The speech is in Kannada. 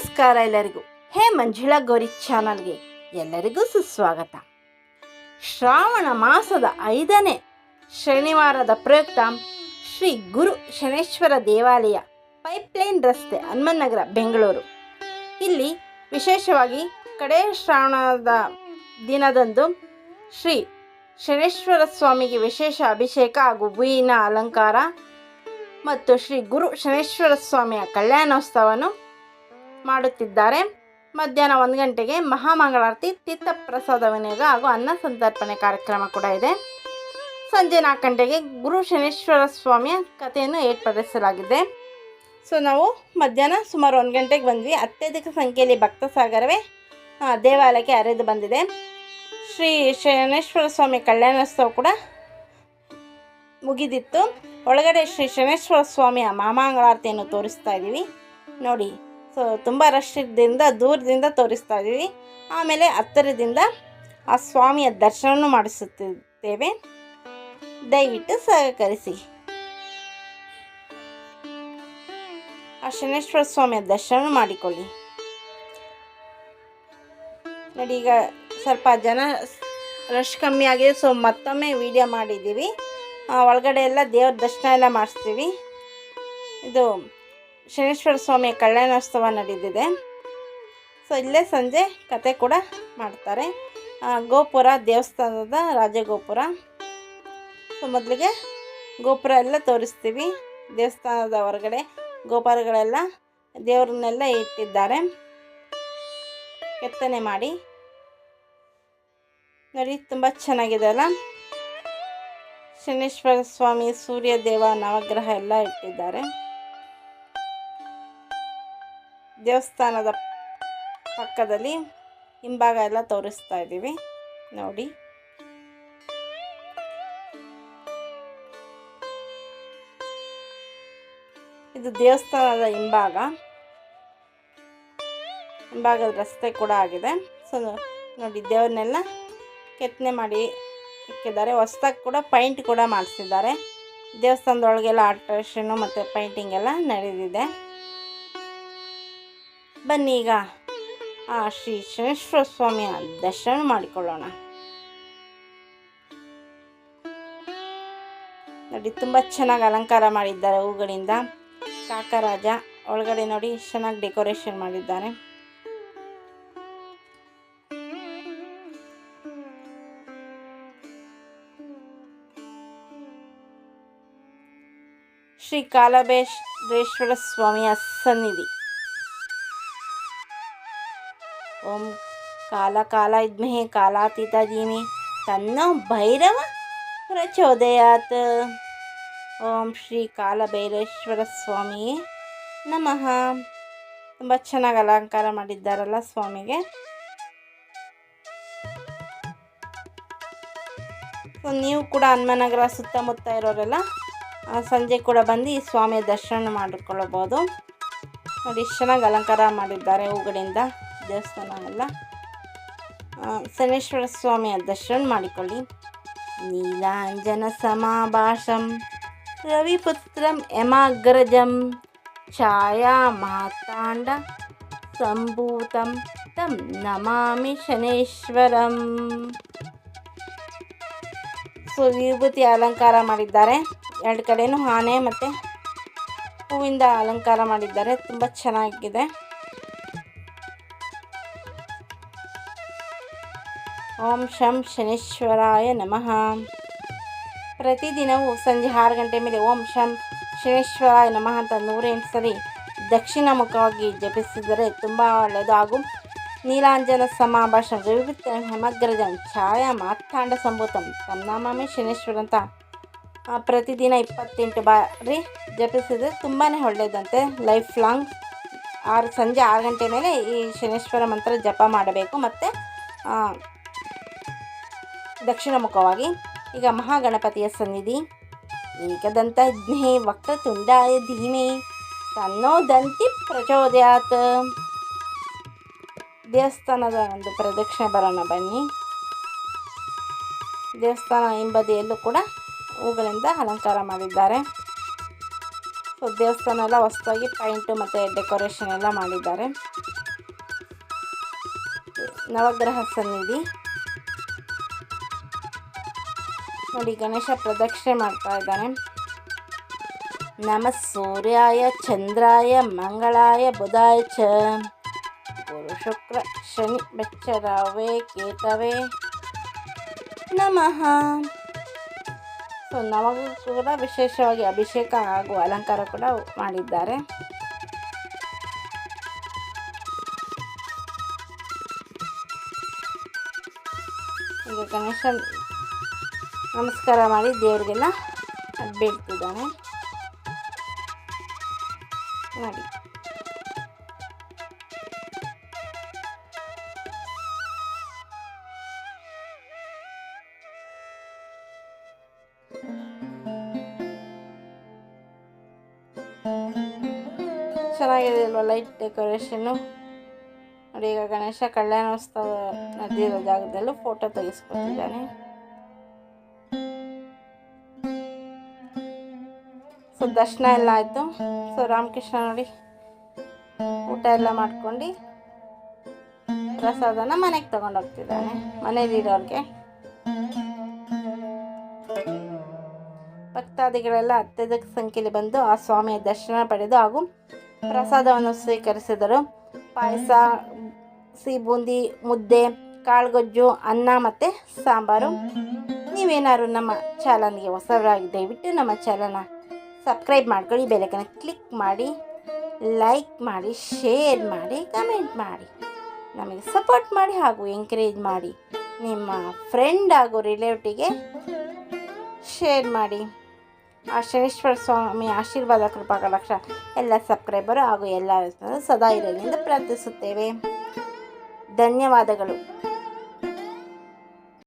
ನಮಸ್ಕಾರ ಎಲ್ಲರಿಗೂ. ಹೇ ಮಂಜುಳಾ ಗೌರಿ ಚಾನಲ್ಗೆ ಎಲ್ಲರಿಗೂ ಸುಸ್ವಾಗತ. ಶ್ರಾವಣ ಮಾಸದ ಐದನೇ ಶನಿವಾರದ ಪ್ರಯುಕ್ತ ಶ್ರೀ ಗುರು ಶನೇಶ್ವರ ದೇವಾಲಯ ಪೈಪ್ಲೈನ್ ರಸ್ತೆ ಹನುಮನ್ನಗರ ಬೆಂಗಳೂರು. ಇಲ್ಲಿ ವಿಶೇಷವಾಗಿ ಕಡೆ ಶ್ರಾವಣದ ದಿನದಂದು ಶ್ರೀ ಶನೇಶ್ವರ ಸ್ವಾಮಿಗೆ ವಿಶೇಷ ಅಭಿಷೇಕ ಹಾಗೂ ಹೂವಿನ ಅಲಂಕಾರ ಮತ್ತು ಶ್ರೀ ಗುರು ಶನೇಶ್ವರ ಸ್ವಾಮಿಯ ಕಲ್ಯಾಣೋತ್ಸವವನ್ನು ಮಾಡುತ್ತಿದ್ದಾರೆ. ಮಧ್ಯಾಹ್ನ ಒಂದು ಗಂಟೆಗೆ ಮಹಾಮಂಗಳಾರತಿ ತೀರ್ಥಪ್ರಸಾದ ವಿನಿಯೋಗ ಹಾಗೂ ಅನ್ನ ಸಂತರ್ಪಣೆ ಕಾರ್ಯಕ್ರಮ ಕೂಡ ಇದೆ. ಸಂಜೆ ನಾಲ್ಕು ಗಂಟೆಗೆ ಗುರು ಶನೇಶ್ವರ ಸ್ವಾಮಿಯ ಕಥೆಯನ್ನು ಏರ್ಪಡಿಸಲಾಗಿದೆ. ಸೊ, ನಾವು ಮಧ್ಯಾಹ್ನ ಸುಮಾರು ಒಂದು ಗಂಟೆಗೆ ಬಂದ್ವಿ. ಅತ್ಯಧಿಕ ಸಂಖ್ಯೆಯಲ್ಲಿ ಭಕ್ತ ಸಾಗರವೇ ದೇವಾಲಯಕ್ಕೆ ಹರಿದು ಬಂದಿದೆ. ಶ್ರೀ ಶನೇಶ್ವರ ಸ್ವಾಮಿ ಕಲ್ಯಾಣೋತ್ಸವ ಕೂಡ ಮುಗಿದಿತ್ತು. ಒಳಗಡೆ ಶ್ರೀ ಶನೇಶ್ವರ ಸ್ವಾಮಿಯ ಮಾಮಾಂಗಳಾರತಿಯನ್ನು ತೋರಿಸ್ತಾ ಇದ್ದೀವಿ. ನೋಡಿ ತುಂಬ ರಶ್ ದೂರದಿಂದ ತೋರಿಸ್ತಾ ಇದ್ದೀವಿ. ಆಮೇಲೆ ಹತ್ತಿರದಿಂದ ಆ ಸ್ವಾಮಿಯ ದರ್ಶನವನ್ನು ಮಾಡಿಸುತ್ತಿದ್ದೇವೆ. ದಯವಿಟ್ಟು ಸಹಕರಿಸಿ. ಆ ಶನೇಶ್ವರ ಸ್ವಾಮಿಯ ದರ್ಶನ ಮಾಡಿಕೊಳ್ಳಿ. ನೋಡಿ, ಈಗ ಸ್ವಲ್ಪ ಜನ ರಶ್ ಕಮ್ಮಿ ಆಗಿದೆ ಸೊ ಮತ್ತೊಮ್ಮೆ ವಿಡಿಯೋ ಮಾಡಿದ್ದೀವಿ. ಒಳಗಡೆ ಎಲ್ಲ ದೇವ್ರ ದರ್ಶನ ಎಲ್ಲ ಮಾಡಿಸ್ತೀವಿ. ಇದು ಶನೇಶ್ವರ ಸ್ವಾಮಿಯ ಕಲ್ಯಾಣೋತ್ಸವ ನಡೆದಿದೆ. ಸೊ ಇಲ್ಲೇ ಸಂಜೆ ಕತೆ ಕೂಡ ಮಾಡ್ತಾರೆ. ಗೋಪುರ, ದೇವಸ್ಥಾನದ ರಾಜಗೋಪುರ. ಸೊ ಮೊದಲಿಗೆ ಗೋಪುರ ಎಲ್ಲ ತೋರಿಸ್ತೀವಿ. ದೇವಸ್ಥಾನದ ಹೊರಗಡೆ ಗೋಪುರಗಳೆಲ್ಲ ದೇವ್ರನ್ನೆಲ್ಲ ಇಟ್ಟಿದ್ದಾರೆ. ಕೆತ್ತನೆ ಮಾಡಿ. ನೋಡಿ, ತುಂಬ ಚೆನ್ನಾಗಿದೆ ಅಲ್ಲ? ಶನೇಶ್ವರ ಸ್ವಾಮಿ ಸೂರ್ಯ ದೇವ ನವಗ್ರಹ ಎಲ್ಲ ಇಟ್ಟಿದ್ದಾರೆ. ದೇವಸ್ಥಾನದ ಪಕ್ಕದಲ್ಲಿ ಹಿಂಭಾಗ ಎಲ್ಲ ತೋರಿಸ್ತಾ ಇದ್ದೀವಿ. ನೋಡಿ. ಇದು ದೇವಸ್ಥಾನದ ಹಿಂಭಾಗ. ಹಿಂಭಾಗದ ರಸ್ತೆ ಕೂಡ ಆಗಿದೆ. ಸೊ, ನೋಡಿ, ದೇವ್ರನ್ನೆಲ್ಲ ಕೆತ್ತನೆ ಮಾಡಿ ಇಕ್ಕಿದ್ದಾರೆ. ಹೊಸ್ದಾಗಿ ಕೂಡ ಪೈಂಟ್ ಕೂಡ ಮಾಡಿಸಿದ್ದಾರೆ. ದೇವಸ್ಥಾನದೊಳಗೆಲ್ಲ ಆಲ್ಟ್ರೇಷನ್ನು ಮತ್ತು ಪೈಂಟಿಂಗ್ ಎಲ್ಲ ನಡೆದಿದೆ. ಬನ್ನಿ ಈಗ ಆ ಶ್ರೀ ಶನೇಶ್ವರ ಸ್ವಾಮಿಯ ದರ್ಶನ ಮಾಡಿಕೊಳ್ಳೋಣ ನೋಡಿ ತುಂಬ ಚೆನ್ನಾಗಿ ಅಲಂಕಾರ ಮಾಡಿದ್ದಾರೆ ಹೂಗಳಿಂದ ಕಾಕರಾಜ ಒಳಗಡೆ ನೋಡಿ ಚೆನ್ನಾಗಿ ಡೆಕೋರೇಷನ್ ಮಾಡಿದ್ದಾರೆ ಶ್ರೀ ಕಾಲಬೇಶ್ವರ ಸ್ವಾಮಿಯ ಸನ್ನಿಧಿ ಕಾಲ ಕಾಲ ಇದ್ಮೇ, ಕಾಲಾತೀತ ಜೀವಿ ತನ್ನ ಭೈರವ ಪ್ರಚೋದಯಾತ್. ಓಂ ಶ್ರೀ ಕಾಲಭೈರೇಶ್ವರ ಸ್ವಾಮಿ ನಮಃ. ತುಂಬ ಚೆನ್ನಾಗಿ ಅಲಂಕಾರ ಮಾಡಿದ್ದಾರಲ್ಲ ಸ್ವಾಮಿಗೆ. ನೀವು ಕೂಡ ಹನುಮನಗರ ಸುತ್ತಮುತ್ತ ಇರೋರೆಲ್ಲ ಸಂಜೆ ಕೂಡ ಬಂದು ಈ ಸ್ವಾಮಿಯ ದರ್ಶನ ಮಾಡಿಕೊಳ್ಳಬಹುದು. ನೋಡಿ ಎಷ್ಟು ಚೆನ್ನಾಗಿ ಅಲಂಕಾರ ಮಾಡಿದ್ದಾರೆ ಹೂಗಳಿಂದ ದೇವಸ್ಥಾನ ಎಲ್ಲ ಶನೇಶ್ವರ ಸ್ವಾಮಿಯ ದರ್ಶನ ಮಾಡಿಕೊಳ್ಳಿ. ನೀಲಾಂಜನ ಸಮಾಭಾಷಂ, ರವಿಪುತ್ರಂ ಯಮಾಗ್ರಜಂ ಛಾಯಾ ಮಾತಾಂಡ ಸಂಭೂತಂ ತಂ ನಮಾಮಿ ಶನೇಶ್ವರಂ. ಸೊ, ವಿಭೂತಿ ಅಲಂಕಾರ ಮಾಡಿದ್ದಾರೆ. ಎರಡು ಕಡೆಯೂ ಆನೆ ಮತ್ತು ಹೂವಿಂದ ಅಲಂಕಾರ ಮಾಡಿದ್ದಾರೆ. ತುಂಬ ಚೆನ್ನಾಗಿದೆ. ಓಂ ಶಂ ಶನೇಶ್ವರಾಯ ನಮಃ. ಪ್ರತಿದಿನವೂ ಸಂಜೆ ಆರು ಗಂಟೆ ಮೇಲೆ ಓಂ ಶಂ ಶನೇಶ್ವರಾಯ ನಮಃ ಅಂತ ನೂರೆಂಟು ಸರಿ ದಕ್ಷಿಣ ಮುಖವಾಗಿ ಜಪಿಸಿದರೆ ತುಂಬ ಒಳ್ಳೆಯದು ಹಾಗೂ ನೀಲಾಂಜನ ಸಮಾಭಾಷಣ ವಿವಿಧ ಹೆಮಗ್ರಜಂ ಛಾಯಾ ಮಾತಾಂಡ ಸಂಭೂತಂ ತನ್ನಾಮೇ ಶನೇಶ್ವರ ಅಂತ. ಪ್ರತಿದಿನ ಇಪ್ಪತ್ತೆಂಟು ಬಾರಿ ಜಪಿಸಿದರೆ ತುಂಬಾ ಒಳ್ಳೆಯದಂತೆ. ಲೈಫ್ ಲಾಂಗ್ ಆರು ಸಂಜೆ ಆರು ಗಂಟೆ ಮೇಲೆ ಈ ಶನೇಶ್ವರ ಮಂತ್ರ ಜಪ ಮಾಡಬೇಕು. ಮತ್ತು ದಕ್ಷಿಣ ಮುಖವಾಗಿ ಈಗ ಮಹಾಗಣಪತಿಯ ಸನ್ನಿಧಿ. ಏಕದಂತ ಜ್ಞೇ ವಕ್ರತುಂಡಾಯ ಧೀಮೆ. ತನ್ನೋ ದಂತಿ ಪ್ರಚೋದಯಾತ್. ದೇವಸ್ಥಾನದ ಒಂದು ಪ್ರದಕ್ಷಿಣೆ ಬರೋಣ ಬನ್ನಿ. ದೇವಸ್ಥಾನ ಹಿಂಬದಿಯಲ್ಲೂ ಕೂಡ ಹೂಗಳಿಂದ ಅಲಂಕಾರ ಮಾಡಿದ್ದಾರೆ. ಸೊ ದೇವಸ್ಥಾನ ಎಲ್ಲ ಹೊಸದಾಗಿ ಪೈಂಟು ಮತ್ತು ಡೆಕೋರೇಷನ್ ಎಲ್ಲ ಮಾಡಿದ್ದಾರೆ. ನವಗ್ರಹ ಸನ್ನಿಧಿ. ನೋಡಿ, ಗಣೇಶ ಪ್ರದಕ್ಷಿಣೆ ಮಾಡ್ತಾ ಇದ್ದಾನೆ. ನಮ ಸೂರ್ಯಾಯ ಚಂದ್ರಾಯ ಮಂಗಳಾಯ ಬುಧಾಯ ಚ. ಗುರು ಶುಕ್ರ ಶನಿ ಬೆಚ್ಚರವೇ ಕೇತವೇ ನಮಃ. ಸೊ ನಮಗೂ ಕೂಡ ವಿಶೇಷವಾಗಿ ಅಭಿಷೇಕ ಹಾಗೂ ಅಲಂಕಾರ ಕೂಡ ಮಾಡಿದ್ದಾರೆ. ಈಗ ಗಣೇಶ ನಮಸ್ಕಾರ ಮಾಡಿ ದೇವರಿಗೆಲ್ಲ ಬೇಡ್ತಿದ್ದಾನೆ ನೋಡಿ. ಚೆನ್ನಾಗಿದೆ ಅಲ್ವಾ ಲೈಟ್ ಡೆಕೋರೇಷನ್ನು ನೋಡಿ ಈಗ ಗಣೇಶ ಕಲ್ಯಾಣೋತ್ಸವ ನಡೆದಿರೋ ಜಾಗದಲ್ಲೂ ಫೋಟೋ ತೆಗೆಸ್ಕೊತಿದ್ದಾನೆ ಸೊ ದರ್ಶನ ಎಲ್ಲ ಆಯಿತು. ಸೊ ರಾಮಕೃಷ್ಣ ನೋಡಿ ಊಟ ಎಲ್ಲ ಮಾಡ್ಕೊಂಡು ಪ್ರಸಾದನ ಮನೆಗೆ ತಗೊಂಡೋಗ್ತಿದ್ದಾನೆ ಮನೇಲಿರೋರಿಗೆ ಭಕ್ತಾದಿಗಳೆಲ್ಲ ಅತ್ಯಧಿಕ ಸಂಖ್ಯೆಯಲ್ಲಿ ಬಂದು ಆ ಸ್ವಾಮಿಯ ದರ್ಶನ ಪಡೆದು ಹಾಗೂ ಪ್ರಸಾದವನ್ನು ಸ್ವೀಕರಿಸಿದರು. ಪಾಯಸ, ಸಿಹಿ ಬೂಂದಿ, ಮುದ್ದೆ, ಕಾಳುಗೊಜ್ಜು, ಅನ್ನ ಮತ್ತು ಸಾಂಬಾರು. ನೀವೇನಾದ್ರು ನಮ್ಮ ಚಾನಲ್ಗೆ ಹೊಸವರಾಗಿ ದಯವಿಟ್ಟು ನಮ್ಮ ಚಾನಲ್ನ ಸಬ್ಸ್ಕ್ರೈಬ್ ಮಾಡ್ಕೊಳ್ಳಿ ಬೆಲೆಕನ್ನು ಕ್ಲಿಕ್ ಮಾಡಿ ಲೈಕ್ ಮಾಡಿ ಶೇರ್ ಮಾಡಿ ಕಮೆಂಟ್ ಮಾಡಿ. ನಮಗೆ ಸಪೋರ್ಟ್ ಮಾಡಿ ಹಾಗೂ ಎಂಕರೇಜ್ ಮಾಡಿ. ನಿಮ್ಮ ಫ್ರೆಂಡ್ ಹಾಗೂ ರಿಲೇಟಿವ್ಗೆ ಶೇರ್ ಮಾಡಿ. ಆ ಶನೇಶ್ವರ ಸ್ವಾಮಿ ಆಶೀರ್ವಾದ, ಕೃಪಾ ಲಕ್ಷ ಎಲ್ಲ ಸಬ್ಸ್ಕ್ರೈಬರು ಹಾಗೂ ಎಲ್ಲ ಸದಾ ಇರಲಿ ಎಂದು ಪ್ರಾರ್ಥಿಸುತ್ತೇವೆ. ಧನ್ಯವಾದಗಳು.